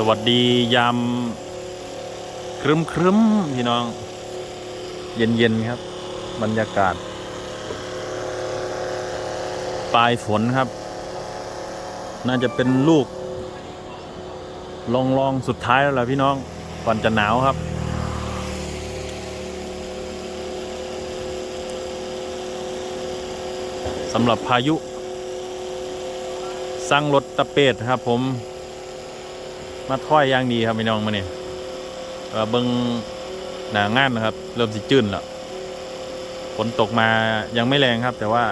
สวัสดียามครึมครึมๆพี่น้อง เย็นเย็นๆครับ บรรยากาศ ปลายฝนครับ น่าจะเป็นลูก ลองลองๆสุดท้ายแล้วล่ะพี่น้อง ก่อนจะหนาวครับ สำหรับพายุสั่งรถตะเปดครับผม มาถ้อยอย่างดีครับพี่น้องมาเนี่ยเออเบิงหนางานนะครับ เริ่มสิจื้นแล้วฝนตกมายังไม่แรงครับ แต่ว่า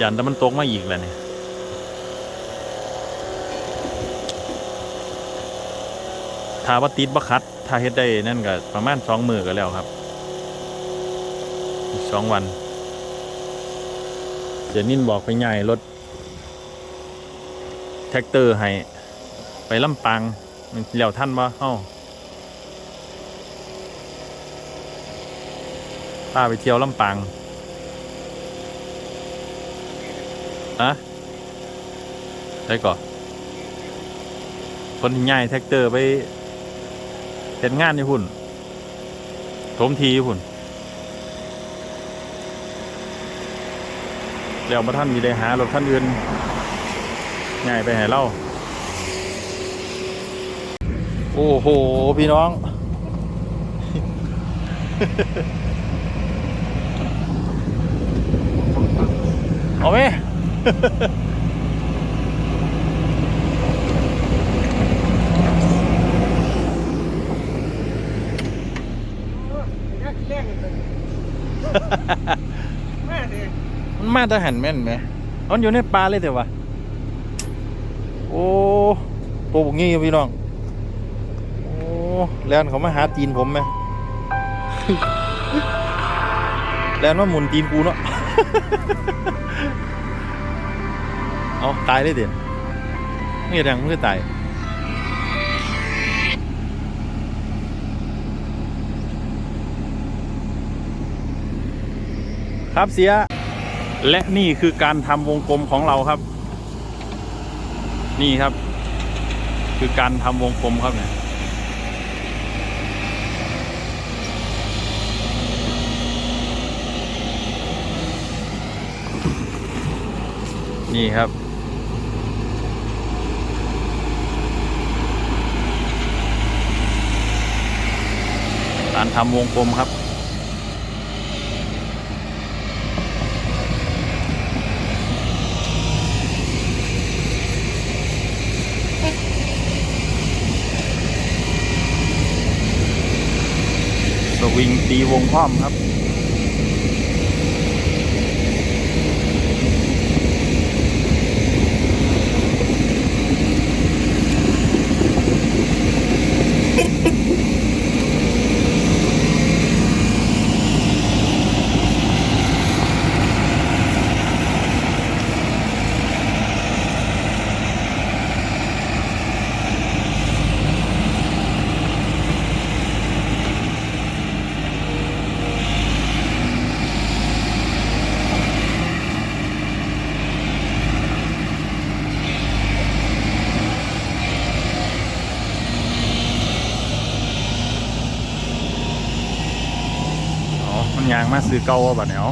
ยันแต่มันตกมาอีกแล้วเนี่ยถ้าว่าติดบัคัดถ้าเฮ็ดได้นั่นก็ประมาณสองมือก็แล้วครับอีกสองวันเจนินบอกไปใหญ่รถแท็กเตอร์ให้ ไปลำปางมันเลี้ยวท่านบ่เอ้าป้าไปเที่ยวลำปางอะได้ก่อนคนที่ายแท็กเตอร์ไปเห็นงานอยู่พุ่นโถมทีอยู่พุ่นแล้วมาท่านมีได้หารถท่านอื่นง่ายไปให้เรา โอ้โห พี่น้อง เอาไหมมันมาแตะหันแม่นไหมมันอยู่ในปลาเลยแต่ว่าโอ้ ตัวบกงี้พี่น้อง แลนเขามาหาตีนผมไหมแลนว่าหมุนตีนกูเนาะเอาตายเลยเด่นนี่แดงมันก็ตายครับเสีย และนี่คือการทำวงกลมของเราครับ นี่ครับ คือการทำวงกลมครับเนี่ย นี่ครับ การทำวงกลมครับสวิงตีวงคว่ำครับ อ๋อ มาซื้อเก่าบ่เนี้ย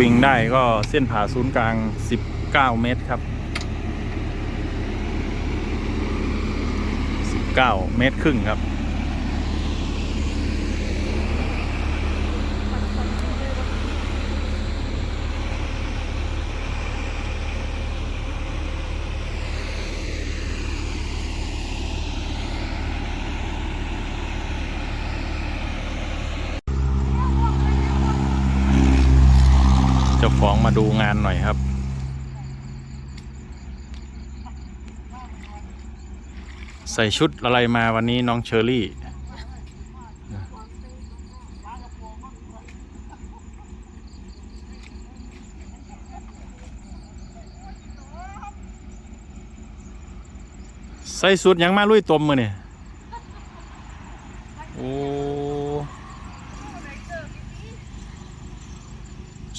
วิงได้ก็เส้นผ่าศูนย์กลาง 19 เมตรครับ 19 เมตรครึ่งครับ จ้าของมาดูงานหน่อยครับ ใส่ชุดอะไรมาวันนี้น้องเชอรี่ ใส่สุดยังมาลุยตมมือเนี่ยโอ้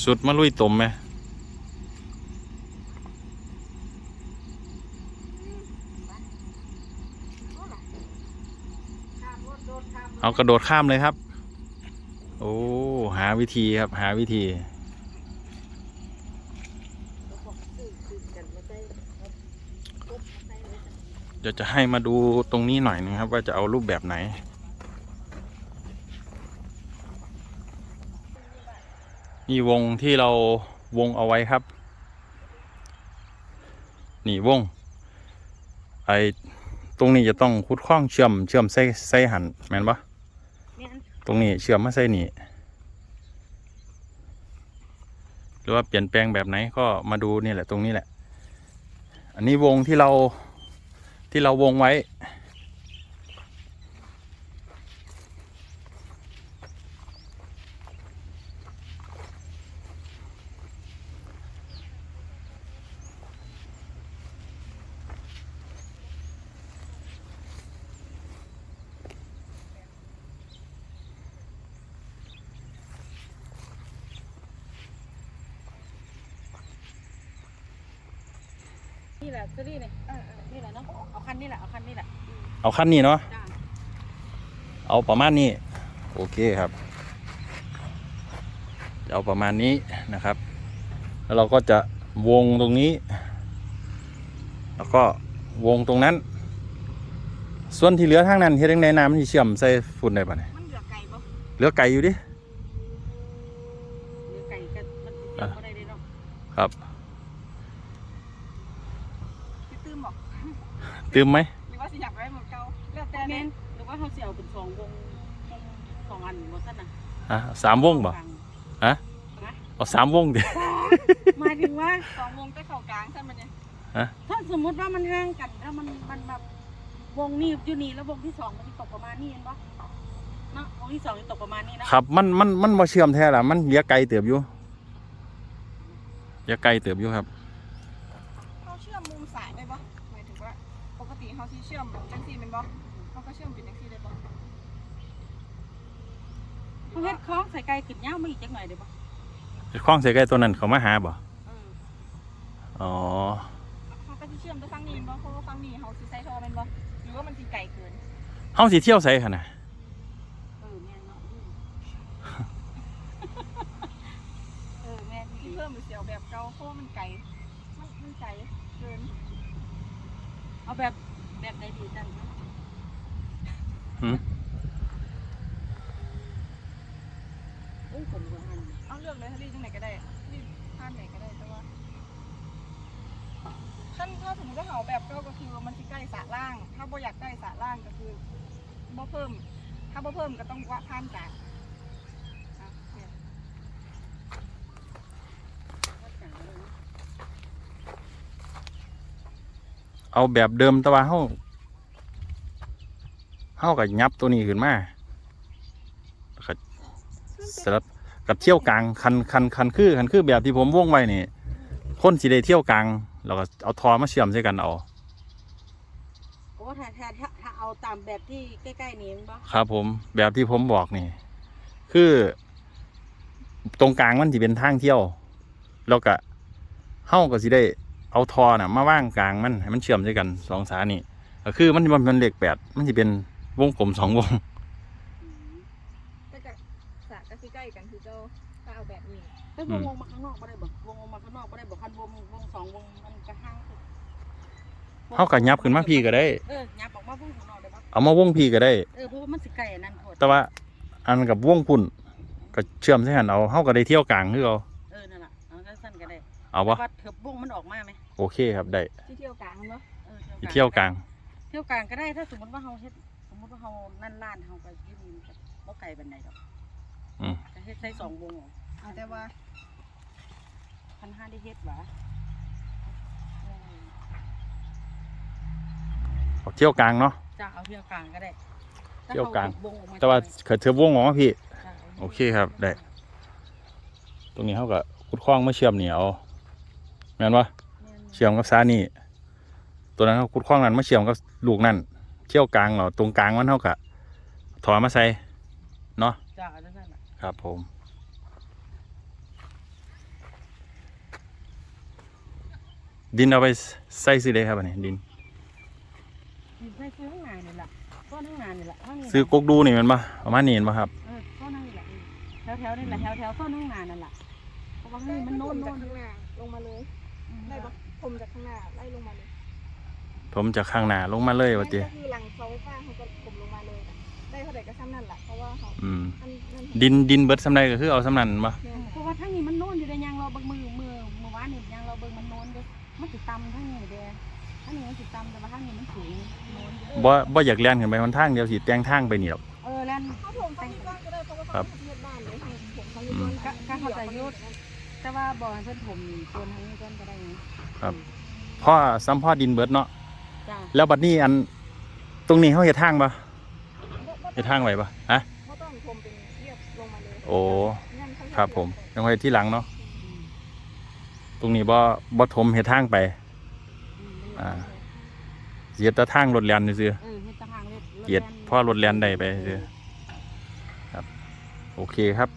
สุดมาลุยตมไหมเอากระโดดข้ามเลยครับ โอ้ หาวิธีครับ หาวิธีเดี๋ยวจะให้มาดูตรงนี้หน่อยนึงครับ ว่าจะเอารูปแบบไหน นี่วงที่เราวงเอาไว้ครับ นี่วง ไอตรงนี้จะต้องคุดข้องเชื่อมเชื่อมใส่ใส่หันแม่นปะแม่นตรงนี้เชื่อมมาใส่นี่หรือว่าเปลี่ยนแปลงแบบไหนก็มาดูนี่แหละตรงนี้แหละ อันนี้วงที่เราที่เราวงไว้ นี่แหละซีรีส์นี่เออเออนี่แหละเนาะเอาคันนี่แหละเอาคันนี่แหละเอาขั้นนี้เนาะ จ้าเอาประมาณนี้ โอเคครับ เอาประมาณนี้นะครับ แล้วเราก็จะวงตรงนี้ แล้วก็วงตรงนั้น ส่วนที่เหลือทางนั้นเฮ็ดจั่งใดน้ำมันสิเชื่อมใส่ฝุ่นได้ปะเนี่ยมันเหลือไก่ปะเหลือไก่อยู่ดิ เหลือไก่ก็มันสิเสียบ่ได้เลยเนาะ ครับ พี่ตื้มบอก ตืมไหมหรือว่าสิอยากไว้เหมือนเก่าแล้วแต่แม่นหรือว่าเขาสิเอาเป็นสองวงวงสองอันบ่ซั่นน่ะอะสามวงบ่ฮะเอาสามวงดิหมายถึงว่าสองวงแต่เข้ากลางใช่ไหมเนี่ยฮะ ถ้าสมมุติว่ามันห่างกันถ้ามันมันแบบวงนี้อยู่นี่แล้ววงที่สองมันสิตกประมาณนี้เห็นปะเนาะวงที่สองจะตกประมาณนี้นะครับ มันมันมันบ่เชื่อมแท้ล่ะมันเหลือไก่เติบอยู่เหลือไก่เติบอยู่ครับ เขาเชื่อมมุมสายได้ปะหมายถึงว่า ปกติ เขาที่เชื่อมจังซี่เป็นปะเขาก็เชื่อมเป็นจังซี่ได้ปะเขาเฮ็ดคล้องใส่ไก่ขึ้นยาวมาอีกจังหน่อยได้ปะคล้องใส่ไก่ตัวนั้นเขามาหาบ่เอออ๋อเขาก็ที่เชื่อมไปฟังนี้เป็นปะเพราะว่าฟังนี้เขาสิใส่ท่อเป็นปะหรือว่ามันสิไกลเกินเฮาสิเที่ยวใส่ขนาด เออแม่นเนาะอืมเออแม่น ที่ ที่ เพิ่มหรือเสียวแบบเก่าเพราะว่ามันไกลมันมันไกลเกิน เอาแบบแบบไหนดีจังนะ หืม เอ้ยคนว่าอัน เอาเลือกเลยถ้ารีดจังไหนก็ได้รีดท่านไหนก็ได้แต่ว่า ขั้นถ้าสมมติว่าเขาแบบเก่าก็คือมันสิใกล้สระล่าง ถ้าบ่อยากใกล้สระล่างก็คือบ่เพิ่ม ถ้าบ่เพิ่มก็ต้องว่าท่านกลางอะเนี่ยว่าจังเอาแบบเดิมแต่ว่าเฮาเฮาก็ยับตัวนี้ขึ้นมาก็สลับกับเที่ยวกลางคันคันคันคือคันคือแบบที่ผมวงไว้นี่คนสิได้เที่ยวกลาง แล้วก็เอาทอมาเชื่อมใส่กันเอา โอ้ถ้าถ้าถ้าถ้าเอาตามแบบที่ใกล้ๆนี่มันบ่ครับผมแบบที่ผมบอกนี่ คือ ตรงกลางมันสิเป็นทางเที่ยว แล้วก็เฮาก็สิได้เอาทอน่ะ มาว่างกลางมันให้มันเชื่อมด้วยกันสองสายนี่ก็คือมันมันเป็นเลขแปดมันสิเป็นวงกลมสองวงอืมแต่กับสระก็สิใกล้กันคือเจ้าถ้าเอา แบบนี้เอ้ยวงวงมาข้างนอกบ่ได้บ่วงวงมาข้างนอกบ่ได้บ่คันวงวงสองวงมันก็ห่างสุดเฮาก็ยับขึ้นมาพี่ก็ได้ เออยับออกมาวงข้างนอกได้บ่เอามาวงพี่ก็ได้ เออเพราะว่ามันสิไกลอันนั้นโพดแต่ว่าอันกับวงพุ่นก็เชื่อมใส่หันเอาเฮาก็ได้เที่ยวกลางคือเอาเออนั่นล่ะเอาจังซั่นก็ได้เอาแต่วะว่าเถิบวงมันออกมาไหมโอเคครับได้ที่เที่ยวกลางเนาะเออไปเที่ยวกลาง เที่ยวกลางก็ได้ถ้าสมมติว่าเฮาเฮ็ดสมมติว่าเฮานั่นล้านเฮาก็อยืนบ่ไกลปานใดดอกอืมก็เฮ็ดใส่สองวง เอาแต่ว่าคันห้าได้เฮ็ดหวะเออออกเที่ยวกลางเนาะ จะเอาเที่ยวกลางก็ได้เที่ยวกลางวงออกมแต่ว่าเกิดเธอวงออกมาพี่ จ้ะาโอเคครับได้ ตรงนี้เขาก็ขุดคล้องมาเชื่อมเหนียวแม่นวะแม่นเชื่อมกับซานี่ ตัวนั้นเขาขุดคล้องนั้นมาเชื่อมกับลูกนั่นเที่ยวกลางเหรอตรงกลางมันเท่ากับถอยมาใส่เนาะ จ้าเอาจังซั่นน่ะครับผม ดินเอาไปใส่สิเลยครับอันนี้ดินสิใส่ซื้อข้างหน้านี่ล่ะก้อนข้างหน้านี่ล่ะข้างนี้ซื้อกกดูนี่แมันปะประมาณนี้แมันปะครับ เออก้อนนั่นนี่ล่ะแถวแถวๆนี่แหละแถวแถวๆก้อนข้างหน้านั่นล่ะเพราะว่าข้างนี้มันโน่นจาโน่กนข้างหน้าลงมาเลย ได้ปะผมจากข้างหน้าไล่ลงมาเลยผมจากข้างหน้าลงมาเลยวะเตีก็คือหลังเสาไฟฟ้าเขาก็ผมลงมาเลยน่ะได้เท่าไหร่ก็ซ้ำนั่นแหละเพราะว่าเขาอืม อันนั่นดินดินเบิดสำไรก็คือเอาสำนันปะแม่นเพราะว่าทั้งนี้มันโน่นอยู่ในยางเราเบิ่งมือมือมือวานนี่ยางเราเบิ่งมันโน่นเด้อ มันสิต่ำทั้งนี้เด้อทั้งนี้มันสิต่ำแต่ว่าทั้งนี้มันสูงโน่นเด้อบ่บ่อยากเลียนขึ้นไปมันทางเดียวสิแต่งทางไปนี่หรอก เออแล้วเขาผมเขามีบ้านก็ได้เพราะว่าครัเขาบเฮ็ดบ้านเลยผมเขามีบ้านก็ก็เข้าใจอยุดแต่ว่าบ่ให้เพิ่นผมนี่โซนทางนี้เพิ่นก็ได้ไงครับ พ่อซ้ำพ่อดินเบิดเนาะจ้าแล้วบัดนี้อันตรงนี้เขาเฮ็ดทางปะเฮ็ดทางไว้ปะฮะ เขาต้องผมเป็นเรียบลงมาเลยโอ้งั้นเขาเฮ็ดครับผมเยังไว้ที่หลังเนาะอืม ตรงนี้บ่บ่ถมเฮ็ดทางไปอืมอ่าสิเฮ็ดแต่ทางรถแล่นซื่อเออเฮ็ดตะหางเลยเกียรติพ่อรถแล่นได้ไปซื่อครับ โอเคครับ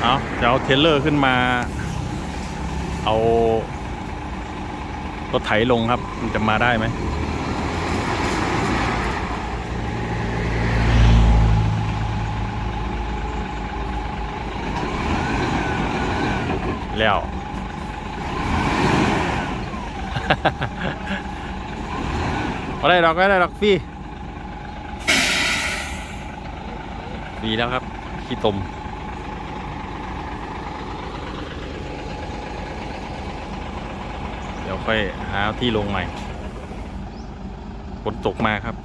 เอาจะเอาเทรลเลอร์ขึ้นมา เอารถไถลงครับ มันจะมาได้ไหม แล้ว ก็ได้ดอกก็ได้ดอกฟรีฟรีแล้วครับ ขี้ตมเดี๋ยวค่อยหาที่ลงใหม่ฝนตกมาครับ